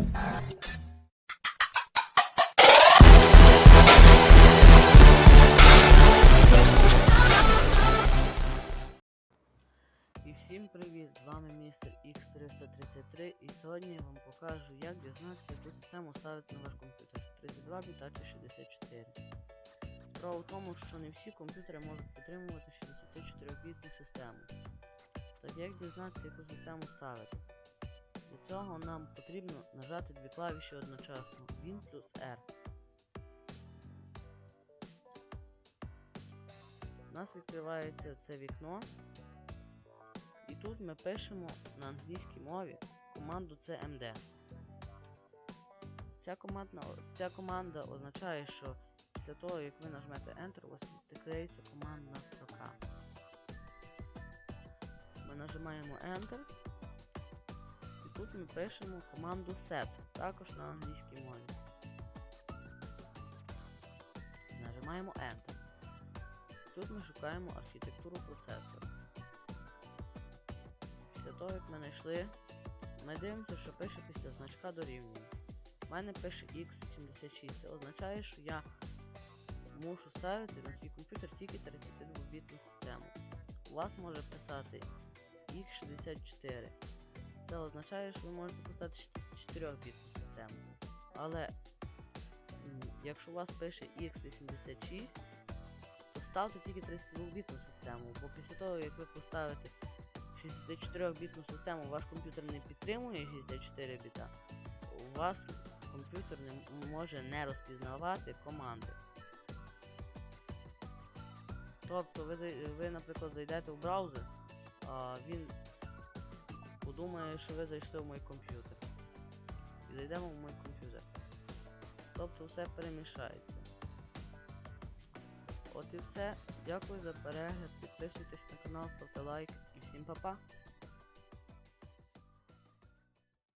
І всім привіт! З вами містер X333 і сьогодні я вам покажу, як дізнатися, яку систему ставити на ваш комп'ютер 32 біта чи 64. Справа в тому, що не всі комп'ютери можуть підтримувати 64-бітну систему. Так як дізнатися, яку систему ставити? Для цього нам потрібно нажати дві клавіші одночасно Win плюс R. У нас відкривається це вікно. І тут ми пишемо на англійській мові команду CMD. Ця команда, ця команда означає, що після того, як ви нажмете Enter, у вас відкриється командна строка. Ми нажимаємо Enter. Тут ми пишемо команду set, також на англійській мові. Нажимаємо Enter. Тут ми шукаємо архітектуру процесора. Після того, як ми знайшли, ми дивимося, що пише після значка дорівнює. У мене пише X86. Це означає, що я мушу ставити на свій комп'ютер тільки 32-бітну систему. У вас може писати X64. Це означає, що ви можете поставити 4-бітну систему. Але якщо у вас пише X86, то ставте тільки 32-бітну систему, бо після того, як ви поставите 64-бітну систему ваш комп'ютер не підтримує 64 біта, у вас комп'ютер не може не розпізнавати команди. Тобто ви, ви, наприклад, зайдете в браузер, він подумає, що ви зайшли в мій комп'ютер. І зайдемо в мій комп'ютер. Тобто все перемішається. От і все. Дякую за перегляд. Підписуйтесь на канал, ставте лайк і всім па-па.